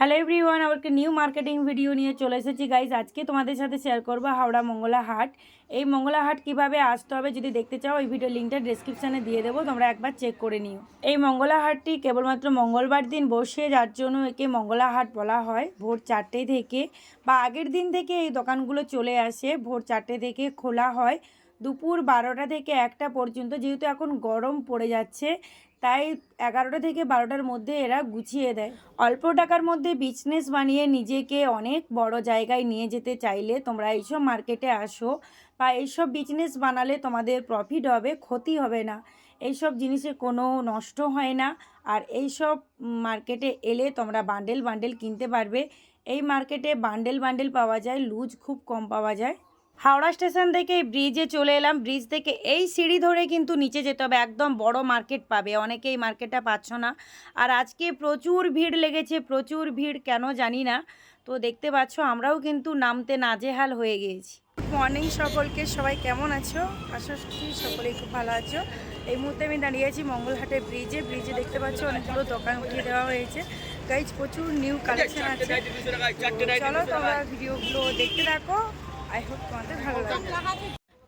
Hello everyone আবার একটা new marketing video নিয়ে চলে এসেছি গাইজ আজকে তোমাদের সাথে শেয়ার করব হাওড়া মঙ্গলা হাট। এই মঙ্গলা হাট কীভাবে আসতে হবে যদি দেখতে চাও, এই ভিডিও লিঙ্কটা ডিসক্রিপশানে দিয়ে দেবো, তোমরা একবার চেক করে নিও। এই মঙ্গলা হাটটি কেবলমাত্র মঙ্গলবার দিন বসে, যার জন্য একে মঙ্গলা হাট বলা হয়। ভোর চারটে থেকে বা আগের দিন থেকে এই দোকানগুলো চলে আসে। ভোর চারটে থেকে খোলা হয়। দুপুর বারোটা থেকে একটা পর্যন্ত, যেহেতু এখন গরম পড়ে যাচ্ছে তাই এগারোটা থেকে বারোটার মধ্যে এরা গুছিয়ে দেয়। অল্প টাকার মধ্যে বিজনেস বানিয়ে নিজেকে অনেক বড় জায়গায় নিয়ে যেতে চাইলে তোমরা এইসব মার্কেটে আসো বা এইসব বিজনেস বানালে তোমাদের প্রফিট হবে, ক্ষতি হবে না। এইসব জিনিসে কোনো নষ্ট হয় না আর এইসব মার্কেটে এলে তোমরা বান্ডেল বান্ডেল কিনতে পারবে। এই মার্কেটে বান্ডেল বান্ডেল পাওয়া যায় লুজ খুব কম পাওয়া যায়। হাওড়া স্টেশন থেকে ব্রিজে চলে এলাম। ব্রিজ থেকে এই সিঁড়ি ধরে কিন্তু নিচে যেতে হবে। একদম বড় মার্কেট পাবে। অনেকেই মার্কেটটা পাচ্ছ না। আর আজকে প্রচুর ভিড় লেগেছে। প্রচুর ভিড় কেন জানি না। তো দেখতে পাচ্ছ, আমরাও কিন্তু নামতে নাজেহাল হয়ে গিয়েছি। মর্নিং সকলকে। সবাই কেমন আছো? আশা করছি সকলেই খুব ভালো আছো। এই মুহূর্তে আমি দাঁড়িয়ে আছি মঙ্গলহাটের ব্রিজে। ব্রিজে দেখতে পাচ্ছ, অনেকগুলো দোকান উঠিয়ে দেওয়া হয়েছে। গাইজ প্রচুর নিউ কালেকশন আছে। চলো তোমরা ভিডিওগুলো দেখতে থাকো।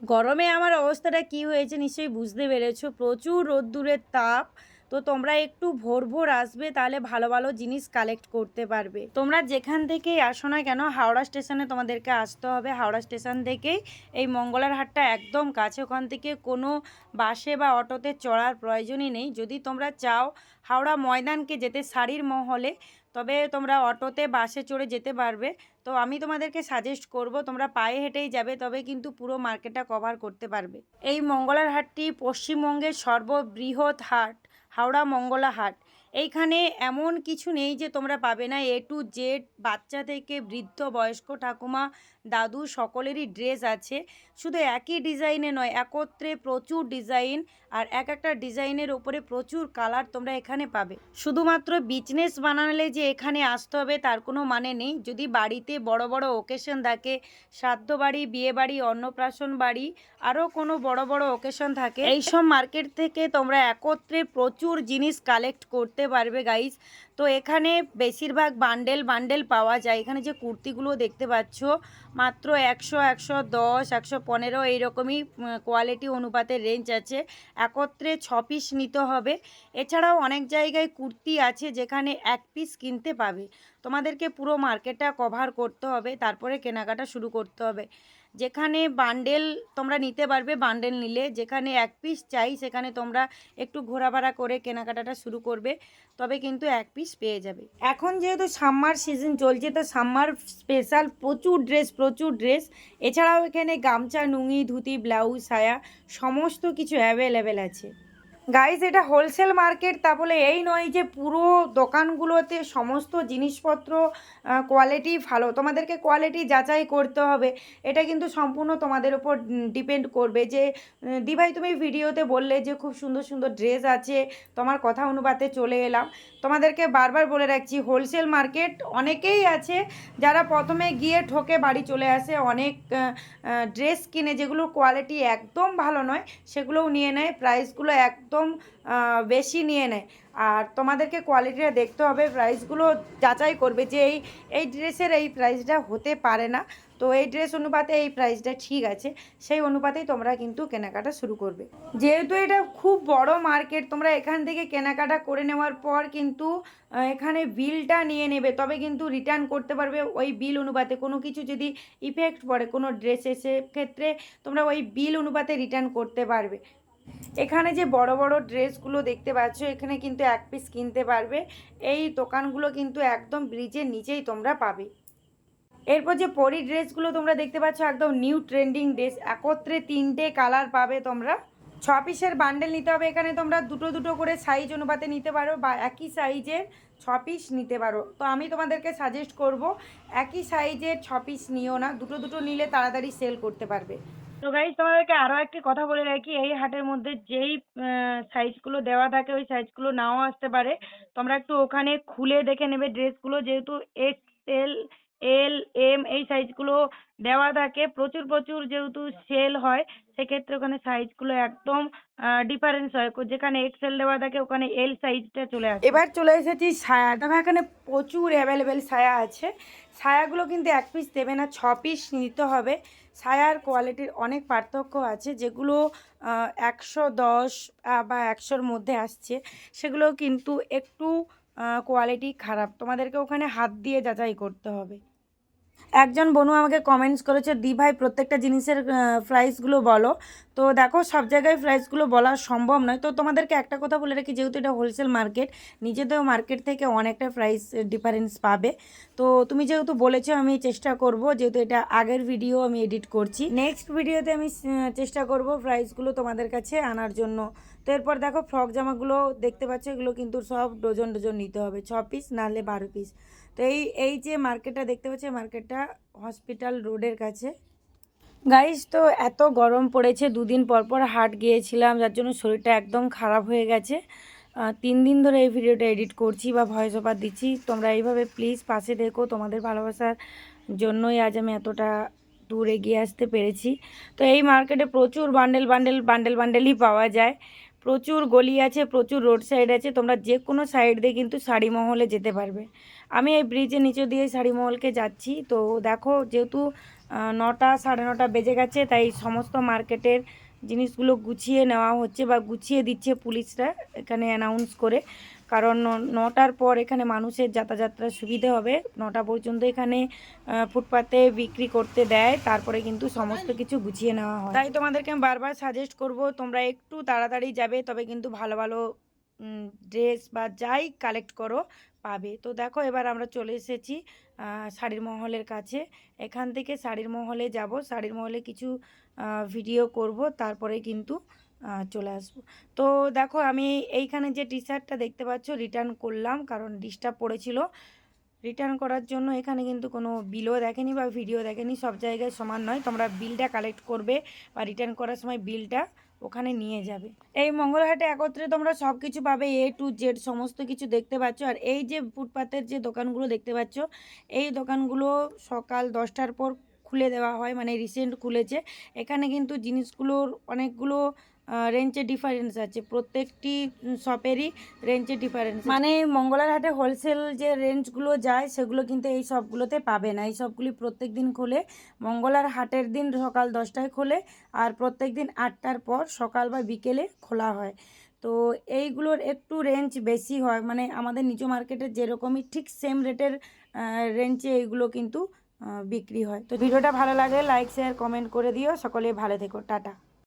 গরমে আমার অবস্থাটা কি হয়েছে নিশ্চয়ই বুঝতে পেরেছ। প্রচুর রোদ্দুরের তাপ। তো তোমরা একটু ভোর ভোর আসবে, তাহলে ভালো ভালো জিনিস কালেক্ট করতে পারবে। তোমরা যেখান থেকেই আসো না কেন, হাওড়া স্টেশনে তোমাদেরকে আসতে হবে। হাওড়া স্টেশন থেকেই এই মঙ্গলার হাটটা একদম কাছে। ওখান থেকে কোনো বাসে বা অটোতে চড়ার প্রয়োজনই নেই। যদি তোমরা চাও হাওড়া ময়দানকে যেতে শাড়ির মহলে, তবে তোমরা অটোতে, বাসে চড়ে যেতে পারবে। তো আমি তোমাদেরকে সাজেস্ট করব, তোমরা পায়ে হেঁটেই যাবে, তবে কিন্তু পুরো মার্কেটটা কভার করতে পারবে। এই মঙ্গলার হাটটি পশ্চিমবঙ্গের সর্ববৃহৎ হাট। হাওড়া মঙ্গলা হাট এইখানে এমন কিছু নেই যে তোমরা পাবে না। এ টু জেড বাচ্চা থেকে বৃদ্ধ বয়স্ক ঠাকুমা, দাদু সকলেরই ড্রেস আছে। শুধু একই ডিজাইনে নয়, একত্রে প্রচুর ডিজাইন আর এক একটা ডিজাইনের ওপরে প্রচুর কালার তোমরা এখানে পাবে। শুধুমাত্র বিজনেস বানালে যে এখানে আসতে হবে তার কোনো মানে নেই। যদি বাড়িতে বড় বড় ওকেশন থাকে শ্রাদ্ধ বাড়ি, বিয়ে বাড়ি, অন্নপ্রাশন বাড়ি, আরও কোনো বড় বড় ওকেশন থাকে, এইসব মার্কেট থেকে তোমরা একত্রে প্রচুর জিনিস কালেক্ট করতে পারবে গাইজ তো এখানে বেশিরভাগ বান্ডেল বান্ডেল পাওয়া যায়। এখানে যে কুর্তিগুলো দেখতে পাচ্ছ, মাত্র একশো একশো দশ, একশো পনেরো, এইরকমই কোয়ালিটি অনুপাতে রেঞ্জ আছে। একত্রে ছ পিস নিতে হবে। এছাড়াও অনেক জায়গায় কুর্তি আছে যেখানে এক পিস কিনতে পাবে। তোমাদেরকে পুরো মার্কেটটা কভার করতে হবে, তারপরে কেনাকাটা শুরু করতে হবে। যেখানে বান্ডেল তোমরা নিতে পারবে বান্ডেল নিলে। যেখানে এক পিস চাই, সেখানে তোমরা একটু ঘোরাফেরা করে কেনাকাটাটা শুরু করবে, তবে কিন্তু এক পিস পেয়ে যাবে। এখন যেহেতু সাম্মার সিজন চলছে, তো সাম্মার স্পেশাল প্রচুর ড্রেস প্রচুর ড্রেস এছাড়াও এখানে গামছা নুঙি ধুতি ব্লাউজ সায়া, সমস্ত কিছু অ্যাভেলেবেল আছে। গাইজ এটা হোলসেল মার্কেট তা বলে এই নয় যে পুরো দোকানগুলোতে সমস্ত জিনিসপত্র কোয়ালিটি ভালো। তোমাদেরকে কোয়ালিটি যাচাই করতে হবে। এটা কিন্তু সম্পূর্ণ তোমাদের উপর ডিপেন্ড করবে যে দিভাই তুমি ভিডিওতে বললে যে খুব সুন্দর সুন্দর ড্রেস আছে, তোমার কথা অনুপাতে চলে এলাম। তোমাদেরকে বারবার বলে রাখছি হোলসেল মার্কেট অনেকেই আছে যারা প্রথমে গিয়ে ঠকে বাড়ি চলে আসে, অনেক ড্রেস কিনে যেগুলোর কোয়ালিটি একদম ভালো নয়, সেগুলোও নিয়ে নেয়। প্রাইসগুলো একদম বেশি নিয়ে নেয়। আর তোমাদেরকে কোয়ালিটিটা দেখতে হবে প্রাইসগুলো যাচাই করবে যে এই এই ড্রেসের এই প্রাইসটা হতে পারে না। তো এই ড্রেস অনুপাতে এই প্রাইসটা ঠিক আছে, সেই অনুপাতেই তোমরা কিন্তু কেনাকাটা শুরু করবে। যেহেতু এটা খুব বড় মার্কেট তোমরা এখান থেকে কেনাকাটা করে নেওয়ার পর কিন্তু এখানে বিলটা নিয়ে নেবে, তবে কিন্তু রিটার্ন করতে পারবে ওই বিল অনুপাতে। কোনো কিছু যদি ইফেক্ট পড়ে, কোনো ড্রেসে সেক্ষেত্রে তোমরা ওই বিল অনুপাতে রিটার্ন করতে পারবে। এখানে যে বড় বড় ড্রেসগুলো দেখতে পাচ্ছ, এখানে কিন্তু এক পিস কিনতে পারবে। এই দোকানগুলো কিন্তু একদম ব্রিজের নিচেই তোমরা পাবে। এরপর যে পরি ড্রেসগুলো তোমরা দেখতে পাচ্ছ, একদম নিউ ট্রেন্ডিং ড্রেস একত্রে তিনটে কালার পাবে তোমরা। ছ পিসের বান্ডেল নিতে হবে, এখানে তোমরা দুটো দুটো করে সাইজ অনুপাতে নিতে পারো বা একই সাইজের ছ পিস নিতে পারো। তো আমি তোমাদেরকে সাজেস্ট করব, একই সাইজের ছ পিস নিও না, দুটো দুটো নিলে তাড়াতাড়ি সেল করতে পারবে। তো গাইজ তোমাদেরকে আরও একটি কথা বলে রাখি, এই হাটের মধ্যে যেই সাইজগুলো দেওয়া থাকে, ওই সাইজগুলো নাও আসতে পারে। তোমরা একটু ওখানে খুলে দেখে নেবে ড্রেসগুলো যেহেতু এক্সেল এল এম এই সাইজগুলো দেওয়া থাকে, প্রচুর প্রচুর যেহেতু সেল হয়, সেক্ষেত্রে ওখানে সাইজগুলো একদম ডিফারেন্স হয়। যেখানে এক্সেল দেওয়া থাকে, ওখানে এল সাইজটা চলে আসে। এবার চলে এসেছি ছায়া দেখো, এখানে প্রচুর অ্যাভেলেবেল ছায়া আছে। ছায়াগুলো কিন্তু এক পিস দেবে না, ছ পিস নিতে হবে। ছায়ার কোয়ালিটির অনেক পার্থক্য আছে, যেগুলো একশো দশ বা একশোর মধ্যে আসছে, সেগুলো কিন্তু একটু কোয়ালিটি খারাপ। তোমাদেরকে ওখানে হাত দিয়ে যাচাই করতে হবে। একজন বনু আমাকে কমেন্টস করেছে, দি ভাই, প্রত্যেকটা জিনিসের প্রাইসগুলো বলো। তো দেখো, সব জায়গায় প্রাইসগুলো বলা সম্ভব নয়। তো তোমাদেরকে একটা কথা বলে রাখি, যেহেতু এটা হোলসেল মার্কেট নিজেদের মার্কেট থেকে অনেকটা প্রাইস ডিফারেন্স পাবে। তো তুমি যেহেতু বলেছ, আমি চেষ্টা করব, যেহেতু এটা আগের ভিডিও আমি এডিট করছি। নেক্সট ভিডিওতে আমি চেষ্টা করব প্রাইসগুলো তোমাদের কাছে আনার জন্য। তো এরপর দেখো ফ্রক জামাগুলো দেখতে পাচ্ছ, এগুলো কিন্তু সব ডজন ডজন নিতে হবে, ছ পিস নাহলে বারো পিস তো এই এই যে মার্কেটটা দেখতে পাচ্ছি মার্কেটটা হসপিটাল রোডের কাছে। গাইস তো এত গরম পড়েছে, দুদিন পর পর হাট গিয়েছিলাম, যার জন্য শরীরটা একদম খারাপ হয়ে গেছে। তিন দিন ধরে এই ভিডিওটা এডিট করছি বা ভয়েস ওভার দিচ্ছি। তোমরা এইভাবে প্লিজ পাশে দেখো, তোমাদের ভালোবাসার জন্যই আজ আমি এতটা দূর এগিয়ে আসতে পেরেছি। তো এই মার্কেটে প্রচুর বান্ডেল বান্ডেল বান্ডেল বান্ডেলই পাওয়া যায়। প্রচুর গলি আছে, প্রচুর রোড সাইড আছে, তোমরা যে কোনো সাইড দিয়ে কিন্তু শাড়ি মহলে যেতে পারবে। আমি এই ব্রিজের নিচে দিয়ে শাড়ি মহলকে যাচ্ছি। তো দেখো যেহেতু নটা, সাড়ে নটা বেজে গেছে, তাই সমস্ত মার্কেটের জিনিসগুলো গুছিয়ে নেওয়া হচ্ছে বা গুছিয়ে দিচ্ছে পুলিশরা এখানে অ্যানাউন্স করে। কারণ নটার পর এখানে মানুষের যাতায়াতটার সুবিধে হবে। নটা পর্যন্ত এখানে ফুটপাতে বিক্রি করতে দেয়। তারপরে কিন্তু সমস্ত কিছু গুছিয়ে নেওয়া হয়। তাই তোমাদেরকে আমি বারবার সাজেস্ট করব, তোমরা একটু তাড়াতাড়ি যাবে, তবে কিন্তু ভালো ভালো ড্রেস বা যাই কালেক্ট করো, পাবে। তো দেখো, এবার আমরা চলে এসেছি শাড়ির মহলের কাছে। এখান থেকে শাড়ির মহলে যাব। শাড়ির মহলে কিছু ভিডিও করব। তারপরে কিন্তু চলে আসব। তো দেখো আমি এইখানে যে টি শার্টটা দেখতে পাচ্ছ রিটার্ন করলাম, কারণ ডিস্টার্ব পড়েছিল। রিটার্ন করার জন্য এখানে কিন্তু কোনো বিলও দেখেনি বা ভিডিও দেখেনি, সব জায়গায় সমান নয়। তোমরা বিলটা কালেক্ট করবে বা রিটার্ন করার সময় বিলটা ওখানে নিয়ে যাবে। এই মঙ্গলহাটে একত্রে তোমরা সব কিছু পাবে এ টু জেড সমস্ত কিছু দেখতে পাচ্ছ। আর এই যে ফুটপাতের যে দোকানগুলো দেখতে পাচ্ছ, এই দোকানগুলো সকাল দশটার পর খুলে দেওয়া হয় মানে রিসেন্ট খুলেছে। এখানে কিন্তু জিনিসগুলোর অনেকগুলো রেঞ্জের ডিফারেন্স আছে। প্রত্যেকটি শপেরই রেঞ্জের ডিফারেন্স মানে মঙ্গলার হাটে হোলসেল যে রেঞ্জগুলো যায়, সেগুলো কিন্তু এই সবগুলোতে পাবে না। এই সবগুলি প্রত্যেক দিন খোলে মঙ্গলার হাটের দিন সকাল দশটায় খোলে, আর প্রত্যেক দিন আটটার পর সকাল বা বিকেলে খোলা হয়। তো এইগুলোর একটু রেঞ্জ বেশি হয়। মানে আমাদের নিচু মার্কেটে যেরকমই ঠিক সেম রেটের রেঞ্জে এইগুলো কিন্তু বিক্রি হয়। তো ভিডিওটা ভালো লাগে লাইক শেয়ার কমেন্ট করে দিও। সকলে ভালো থেকো। টাটা।